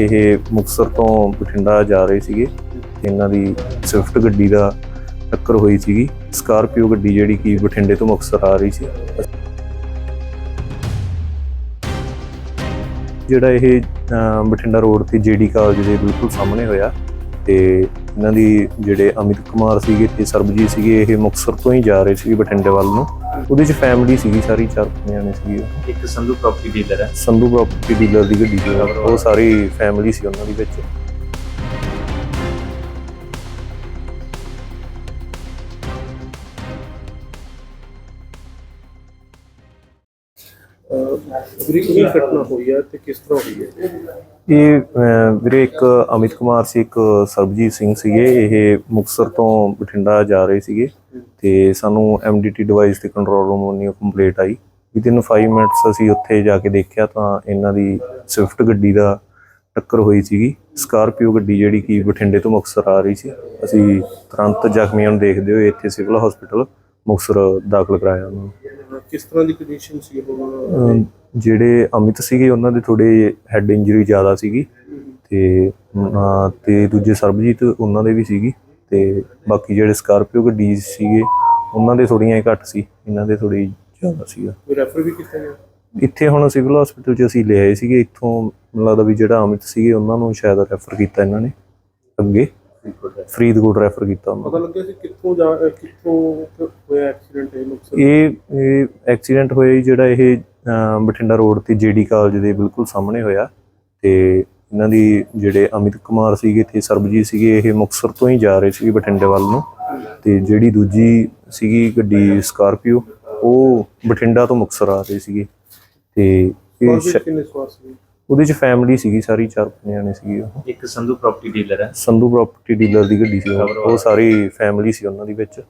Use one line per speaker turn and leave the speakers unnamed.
ਇਹ ਮੁਕਤਸਰ ਤੋਂ ਬਠਿੰਡਾ ਜਾ ਰਹੇ ਸੀਗੇ ਇਹਨਾਂ ਦੀ ਸਵਿਫਟ ਗੱਡੀ ਦਾ ਟੱਕਰ ਹੋਈ ਸੀਗੀ। ਸਕਾਰਪੀਓ ਗੱਡੀ ਜਿਹੜੀ ਕਿ ਬਠਿੰਡੇ ਤੋਂ ਮੁਕਤਸਰ ਆ ਰਹੀ ਸੀ। ਜਿਹੜਾ ਇਹ ਬਠਿੰਡਾ ਰੋਡ ਤੇ ਜੀਡੀ ਕਾਲਜ ਦੇ ਬਿਲਕੁਲ ਸਾਹਮਣੇ ਹੋਇਆ ਤੇ ਇਹਨਾਂ ਦੀ ਜਿਹੜੇ ਅਮਿਤ ਕੁਮਾਰ ਸੀਗੇ ਤੇ ਸਰਬਜੀਤ ਸੀਗੇ, ਇਹ ਮੁਕਤਸਰ ਤੋਂ ਹੀ ਜਾ ਰਹੇ ਸੀ ਬਠਿੰਡੇ ਵੱਲ ਨੂੰ। ਉਹਦੇ ਚ ਫੈਮਿਲੀ ਸੀਗੀ ਸਾਰੀ ਚਾਰ ਪੰਜ ਜਾਣੇ ਸੀਗੇ
ਇੱਕ ਸੰਧੂ ਪ੍ਰਾਪਰਟੀ ਡੀਲਰ ਹੈ।
ਸੰਧੂ ਪ੍ਰਾਪਰਟੀ ਡੀਲਰ ਦੀ ਗੱਡੀ ਸੀ ਉਹ। ਸਾਰੀ ਫੈਮਿਲੀ ਸੀ ਉਹਨਾਂ ਦੀ ਵਿੱਚ।
ਵੀਰੇ ਕੀ ਘਟਨਾ ਹੋਈ ਹੈ ਤੇ ਕਿਸ ਤਰ੍ਹਾਂ ਹੋਈ ਹੈ?
ਇਹ ਵੀਰੇ ਇੱਕ ਅਮਿਤ ਕੁਮਾਰ ਸੀ ਇੱਕ ਸਰਬਜੀਤ ਸਿੰਘ ਸੀਗੇ। ਇਹ ਮੁਕਤਸਰ ਤੋਂ ਬਠਿੰਡਾ ਜਾ ਰਹੇ ਸੀਗੇ। ਤੇ ਸਾਨੂੰ ਐਮਡੀਟੀ ਡਿਵਾਈਸ ਤੇ ਕੰਟਰੋਲ ਰੂਮ ਨੂੰ ਕੰਪਲੀਟ ਆਈ। ਵਿਦਿਨ 5 ਮਿੰਟਸ ਅਸੀਂ ਉੱਥੇ ਜਾ ਕੇ ਦੇਖਿਆ ਤਾਂ ਇਹਨਾਂ ਦੀ ਸਵਿਫਟ ਗੱਡੀ ਦਾ ਟੱਕਰ ਹੋਈ ਸੀਗੀ। ਸਕਾਰਪੀਓ ਗੱਡੀ ਜਿਹੜੀ ਕਿ ਬਠਿੰਡੇ ਤੋਂ ਮੁਕਤਸਰ ਆ ਰਹੀ ਸੀ। ਅਸੀਂ ਤੁਰੰਤ ਜ਼ਖਮੀਆਂ ਨੂੰ ਦੇਖਦੇ ਹੋਏ ਇੱਥੇ ਸਿਵਲ ਹਸਪੀਟਲ ਮੁਕਤਸਰ ਦਾਖਲ ਕਰਾਇਆ ਉਹਨਾਂ
ਕਿਸ ਤਰ੍ਹਾਂ ਦੀ ਕੰਡੀਸ਼ਨ ਸੀ ਉਹ?
ਜਿਹੜੇ ਅਮਿਤ ਸੀਗੇ ਉਹਨਾਂ ਦੇ ਥੋੜੇ ਹੈਡ ਇੰਜਰੀ ਜ਼ਿਆਦਾ ਸੀਗੀ। ਤੇ ਤੇ ਦੂਜੇ ਸਰਬਜੀਤ ਉਹਨਾਂ ਦੇ ਵੀ ਸੀਗੀ। ਤੇ ਬਾਕੀ ਜਿਹੜੇ ਸਕਾਰਪੀਓ ਗੱਡੀ ਸੀਗੇ ਉਹਨਾਂ ਦੇ ਥੋੜੀਆਂ ਘੱਟ ਸੀ ਇਹਨਾਂ ਦੇ ਥੋੜੀ ਜ਼ਿਆਦਾ ਸੀਗਾ।
ਰੈਫਰ ਵੀ ਕੀਤਾ ਗਿਆ?
ਇੱਥੇ ਹੁਣ ਸਿਵਲ ਹਸਪੀਟਲ 'ਚ ਅਸੀਂ ਲੈ ਆਏ ਸੀਗੇ ਇੱਥੋਂ ਮੈਨੂੰ ਲੱਗਦਾ ਵੀ ਜਿਹੜਾ ਅਮਿਤ ਸੀਗੇ ਉਹਨਾਂ ਨੂੰ ਸ਼ਾਇਦ ਰੈਫਰ ਕੀਤਾ ਇਹਨਾਂ ਨੇ ਅੱਗੇ। ਫਰੀਦਕੋਟ ਰੈਫਰ ਕੀਤਾ ਉਹਨਾਂ
ਪਤਾ ਲੱਗਿਆ ਸੀ ਕਿੱਥੋਂ ਜਾ ਕਿੱਥੋਂ ਹੋਇਆ ਐਕਸੀਡੈਂਟ ਇਹ ਨੁਕਸਾਨ
ਇਹ ਇਹ ਐਕਸੀਡੈਂਟ ਹੋਇਆ ਜੀ ਜਿਹੜਾ ਇਹ ਬਠਿੰਡਾ ਰੋਡ ਤੇ ਜੀਡੀ ਕਾਲਜ ਦੇ ਬਿਲਕੁਲ ਸਾਹਮਣੇ ਹੋਇਆ ਤੇ ਇਹਨਾਂ ਦੀ ਜਿਹੜੇ ਅਮਿਤ ਕੁਮਾਰ ਸੀਗੇ ਤੇ ਸਰਬਜੀਤ ਸੀਗੇ ਇਹ ਮੁਕਤਸਰ ਤੋਂ ਹੀ ਜਾ ਰਹੇ ਸੀ ਬਠਿੰਡੇ ਵੱਲ ਨੂੰ। ਤੇ ਜਿਹੜੀ ਦੂਜੀ ਸੀਗੀ ਗੱਡੀ ਸਕਾਰਪੀਓ ਉਹ ਬਠਿੰਡਾ ਤੋਂ ਮੁਕਤਸਰ ਆ ਰਹੀ ਸੀਗੀ। ਤੇ ਇਹ
ਸੀ
ਉਹਦੇ ਚ ਫੈਮਿਲੀ ਸੀਗੀ ਸਾਰੀ ਚਾਰ ਪੰਜ ਜਾਣੇ ਸੀਗੇ ਉਹ।
ਇੱਕ ਸੰਧੂ ਪ੍ਰਾਪਰਟੀ ਡੀਲਰ ਹੈ।
ਸੰਧੂ ਪ੍ਰਾਪਰਟੀ ਡੀਲਰ ਦੀ ਗੱਡੀ ਸੀ ਉਹ। ਉਹ ਸਾਰੀ ਫੈਮਿਲੀ ਸੀ ਉਹਨਾਂ ਦੀ ਵਿੱਚ।